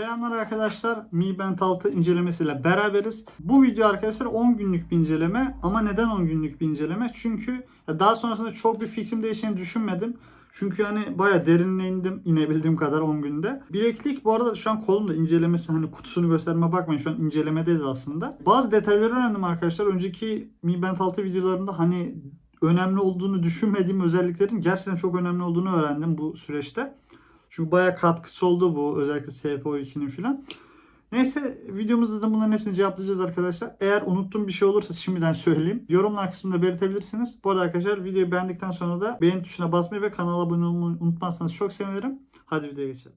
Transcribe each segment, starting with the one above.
Selamlar arkadaşlar. Mi Band 6 incelemesiyle beraberiz. Bu video arkadaşlar 10 günlük bir inceleme ama neden 10 günlük bir inceleme? Çünkü daha sonrasında çok bir fikrim değişeceğini düşünmedim. Çünkü hani baya derinine indim inebildiğim kadar 10 günde. Bileklik bu arada şu an kolumda incelemesi hani kutusunu gösterme bakmayın şu an incelemedeyiz aslında. Bazı detayları öğrendim arkadaşlar. Önceki Mi Band 6 videolarında hani önemli olduğunu düşünmediğim özelliklerin gerçekten çok önemli olduğunu öğrendim bu süreçte. Çünkü bayağı katkısı oldu bu özellikle SPO2'nin filan. Neyse videomuzda da bunların hepsini cevaplayacağız arkadaşlar. Eğer unuttuğum bir şey olursa şimdiden söyleyeyim. Yorumlar kısmında belirtebilirsiniz. Bu arada arkadaşlar videoyu beğendikten sonra da beğen tuşuna basmayı ve kanala abone olmayı unutmazsanız çok sevinirim. Hadi videoya geçelim.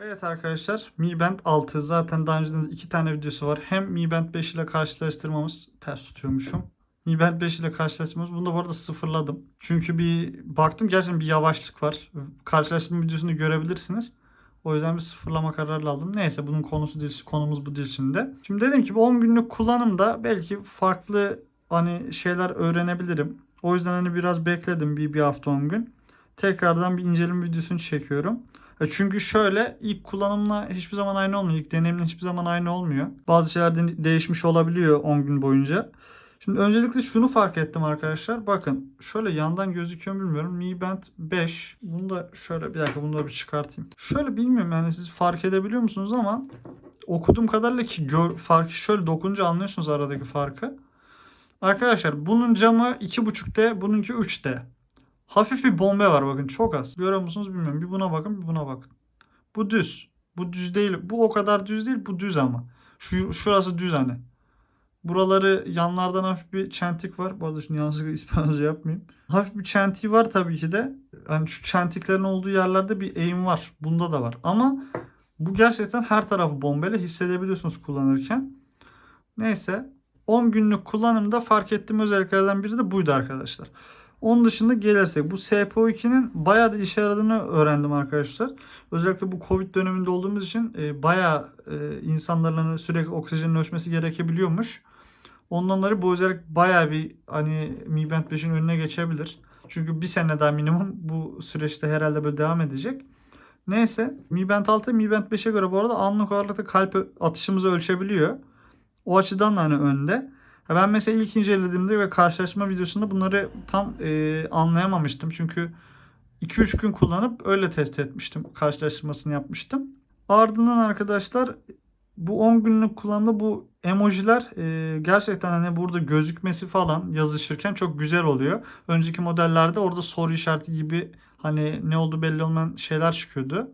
Evet arkadaşlar Mi Band 6 zaten daha de iki tane videosu var. Hem Mi Band 5 ile karşılaştırmamız ters tutuyormuşum. Band 5 ile karşılaştırmamız. Bunu da bu arada sıfırladım. Çünkü bir baktım gerçekten bir yavaşlık var. Karşılaştırma videosunu görebilirsiniz. O yüzden bir sıfırlama kararı aldım. Neyse bunun konusu değil, konumuz bu değil şimdi. Şimdi dedim ki bu 10 günlük kullanımda belki farklı hani şeyler öğrenebilirim. O yüzden hani biraz bekledim bir, bir hafta 10 gün. Tekrardan bir inceleme videosunu çekiyorum. E Çünkü şöyle ilk kullanımla hiçbir zaman aynı olmuyor. İlk deneyimle hiçbir zaman aynı olmuyor. Bazı şeyler de değişmiş olabiliyor 10 gün boyunca. Şimdi öncelikle şunu fark ettim arkadaşlar. Bakın şöyle yandan gözüküyor bilmiyorum. Mi Band 5. Bunu da şöyle bir dakika bunu da bir çıkartayım. Şöyle bilmiyorum yani siz fark edebiliyor musunuz ama okuduğum kadarıyla ki gör, farkı şöyle dokununca anlıyorsunuz aradaki farkı. Arkadaşlar bunun camı 2.5D, bununki 3D. Hafif bir bombe var bakın çok az. Görüyor musunuz bilmiyorum. Bir buna bakın bir buna bakın. Bu düz. Bu düz değil. Bu o kadar düz değil. Bu düz ama. Şu, şurası düz hani. Buraları yanlardan hafif bir çentik var. Bu arada şunu yanlışlıkla İspanyolca yapmayayım. Hafif bir çentiği var tabii ki de. Hani şu çentiklerin olduğu yerlerde bir eğim var. Bunda da var. Ama bu gerçekten her tarafı bombeyle hissedebiliyorsunuz kullanırken. Neyse. 10 günlük kullanımda fark ettiğim özelliklerden biri de buydu arkadaşlar. Onun dışında gelirsek bu SPO2'nin bayağı da işe yaradığını öğrendim arkadaşlar. Özellikle bu Covid döneminde olduğumuz için e, bayağı e, insanların hani sürekli oksijenin ölçmesi gerekebiliyormuş. Ondan dolayı bu özellik bayağı bir hani Mi Band 5'in önüne geçebilir. Çünkü bir sene daha minimum bu süreçte herhalde böyle devam edecek. Neyse Mi Band 6 Mi Band 5'e göre bu arada anlık olarak da kalp atışımızı ölçebiliyor. O açıdan da hani önde. Ben mesela ilk incelediğimde ve karşılaşma videosunda bunları tam e, anlayamamıştım. Çünkü 2-3 gün kullanıp öyle test etmiştim. Karşılaştırmasını yapmıştım. Ardından arkadaşlar bu 10 günlük kullanımda bu emojiler e, gerçekten hani burada gözükmesi falan yazışırken çok güzel oluyor. Önceki modellerde orada soru işareti gibi hani ne oldu belli olmayan şeyler çıkıyordu.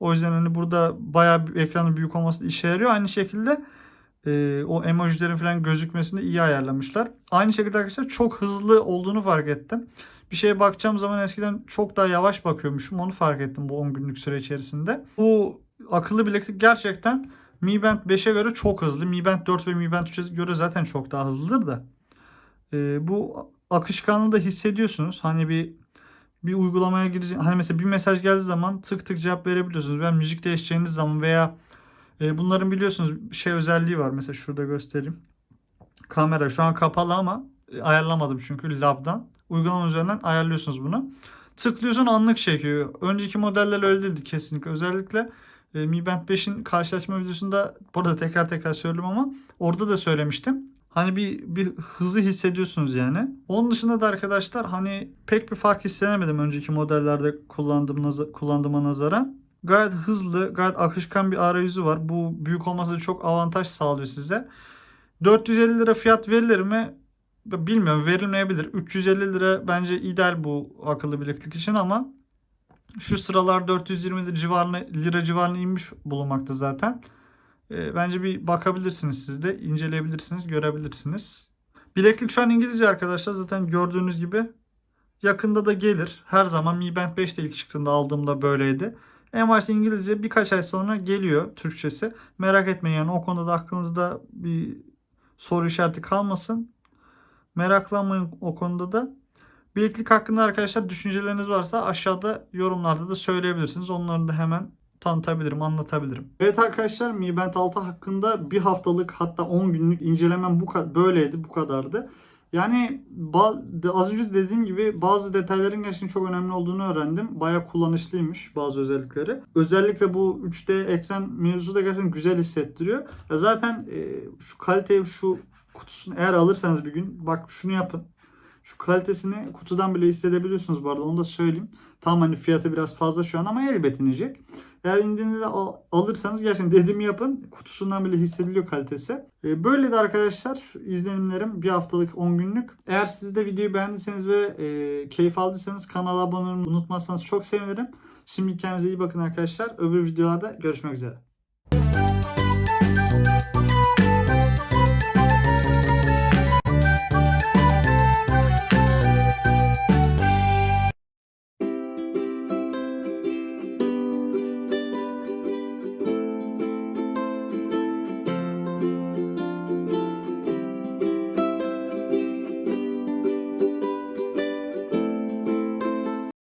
O yüzden hani burada bayağı bir ekranın büyük olması işe yarıyor. Aynı şekilde e, o emojilerin falan gözükmesini iyi ayarlamışlar. Aynı şekilde arkadaşlar çok hızlı olduğunu fark ettim. Bir şeye bakacağım zaman eskiden çok daha yavaş bakıyormuşum. Onu fark ettim bu 10 günlük süre içerisinde. Bu akıllı bileklik gerçekten Mi Band 5'e göre çok hızlı. Mi Band 4 ve Mi Band 3'e göre zaten çok daha hızlıdır da. E, bu akışkanlığı da hissediyorsunuz. Hani bir bir uygulamaya gireceğiniz hani mesela bir mesaj geldiği zaman tık tık cevap verebiliyorsunuz. Veya müzik değişeceğiniz zaman veya e, bunların biliyorsunuz şey özelliği var. Mesela şurada göstereyim. Kamera şu an kapalı ama e, ayarlamadım çünkü labdan. Uygulama üzerinden ayarlıyorsunuz bunu. Tıklıyorsun anlık çekiyor. Önceki modeller öyle değildi kesinlikle. Özellikle e, Mi Band 5'in karşılaşma videosunda burada tekrar tekrar söylüyorum ama orada da söylemiştim. Hani bir, bir hızı hissediyorsunuz yani. Onun dışında da arkadaşlar hani pek bir fark hissedemedim önceki modellerde kullandığım kullandığıma nazaran. Gayet hızlı, gayet akışkan bir arayüzü var. Bu büyük olması da çok avantaj sağlıyor size. 450 lira fiyat verilir mi? Bilmiyorum verilmeyebilir. 350 lira bence ideal bu akıllı bileklik için ama şu sıralar 420 lira civarına, lira civarına inmiş bulunmakta zaten. E, bence bir bakabilirsiniz siz de. inceleyebilirsiniz, görebilirsiniz. Bileklik şu an İngilizce arkadaşlar. Zaten gördüğünüz gibi. Yakında da gelir. Her zaman Mi Band 5 de ilk çıktığında aldığımda böyleydi. En başta İngilizce birkaç ay sonra geliyor Türkçesi. Merak etmeyin yani o konuda da aklınızda bir soru işareti kalmasın. Meraklanmayın o konuda da. Bileklik hakkında arkadaşlar düşünceleriniz varsa aşağıda yorumlarda da söyleyebilirsiniz. Onları da hemen tanıtabilirim, anlatabilirim. Evet arkadaşlar Mi Band 6 hakkında bir haftalık hatta 10 günlük incelemem bu böyleydi, bu kadardı. Yani az önce dediğim gibi bazı detayların gerçekten çok önemli olduğunu öğrendim. Baya kullanışlıymış bazı özellikleri. Özellikle bu 3D ekran mevzusu da gerçekten güzel hissettiriyor. Ya zaten e, şu kaliteyi şu kutusunu eğer alırsanız bir gün bak şunu yapın. Şu kalitesini kutudan bile hissedebiliyorsunuz bu arada onu da söyleyeyim. Tamam hani fiyatı biraz fazla şu an ama elbet inecek. Eğer indiğinde de al- alırsanız gerçekten dediğimi yapın. Kutusundan bile hissediliyor kalitesi. E, Böyle de arkadaşlar izlenimlerim bir haftalık 10 günlük. Eğer siz de videoyu beğendiyseniz ve e, keyif aldıysanız kanala abone olmayı unutmazsanız çok sevinirim. Şimdi kendinize iyi bakın arkadaşlar. Öbür videolarda görüşmek üzere.